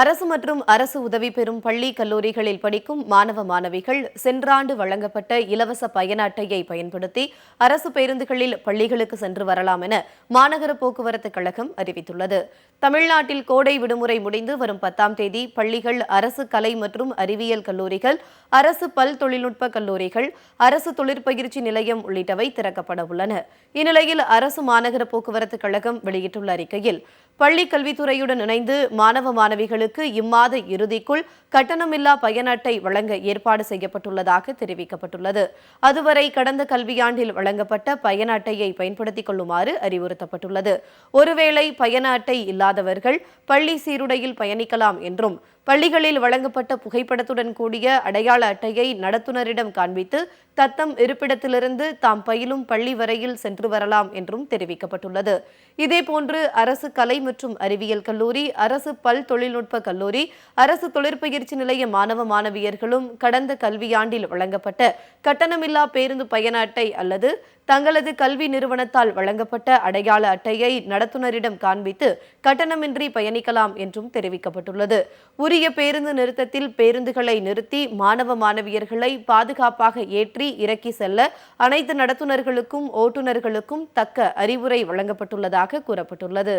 அரசு மற்றும் அரசு உதவி பெறும் பள்ளி கல்லூரிகளில் படிக்கும் மாணவ மாணவிகள் சென்ற ஆண்டு வழங்கப்பட்ட இலவச பயண அட்டையை பயன்படுத்தி அரசு பேருந்துகளில் பள்ளிகளுக்கு சென்று வரலாம் என மாநகர போக்குவரத்து கழகம் அறிவித்துள்ளது. தமிழ்நாட்டில் கோடை விடுமுறை முடிந்து வரும் பத்தாம் தேதி பள்ளிகள் அரசு கலை மற்றும் அறிவியல் கல்லூரிகள் அரசு பல் தொழில்நுட்ப கல்லூரிகள் அரசு தொழிற்பயிற்சி நிலையம் உள்ளிட்டவை திறக்கப்பட உள்ளன. இந்நிலையில் அரசு மாநகர போக்குவரத்து கழகம் வெளியிட்டுள்ள அறிக்கையில் பள்ளி கல்வித்துறையுடன் இணைந்து மாணவ மாணவிகளுக்கு இம்மாத இறுதிக்குள் கட்டணமில்லா பயண அட்டை வழங்க ஏற்பாடு செய்யப்பட்டுள்ளதாக தெரிவிக்கப்பட்டுள்ளது. அதுவரை கடந்த கல்வியாண்டில் வழங்கப்பட்ட பயண அட்டையை பயன்படுத்திக் கொள்ளுமாறு அறிவுறுத்தப்பட்டுள்ளது. ஒருவேளை பயண அட்டை இல்லாதவர்கள் பள்ளி சீருடையில் பயணிக்கலாம் என்றும் பள்ளிகளில் வழங்கப்பட்ட புகைப்படத்துடன் கூடிய அடையாள அட்டையை நடத்துனரிடம் காண்பித்து தத்தம் இருப்பிடத்திலிருந்து தாம் பயிலும் பள்ளி வரையில் சென்று வரலாம் என்றும் தெரிவிக்கப்பட்டுள்ளது. இதேபோன்று அரசு கலை மற்றும் அறிவியல் கல்லூரி அரசு பல் தொழில்நுட்ப கல்லூரி அரசு தொழிற்பயிற்சி நிலைய மாணவ மாணவியர்களும் கடந்த கல்வியாண்டில் வழங்கப்பட்ட கட்டணமில்லா பேருந்து பயண அட்டை அல்லது தங்களது கல்வி நிறுவனத்தால் வழங்கப்பட்ட அடையாள அட்டையை நடத்துனரிடம் காண்பித்து கட்டணமின்றி பயணிக்கலாம் என்றும் தெரிவிக்கப்பட்டுள்ளது. உரிய பேருந்து நிறுத்தத்தில் பேருந்துகளை நிறுத்தி மாணவ மாணவியர்களை பாதுகாப்பாக ஏற்றி இறக்கி செல்ல அனைத்து நடத்துனர்களுக்கும் ஓட்டுநர்களுக்கும் தக்க அறிவுரை வழங்கப்பட்டுள்ளதாக கூறப்பட்டுள்ளது.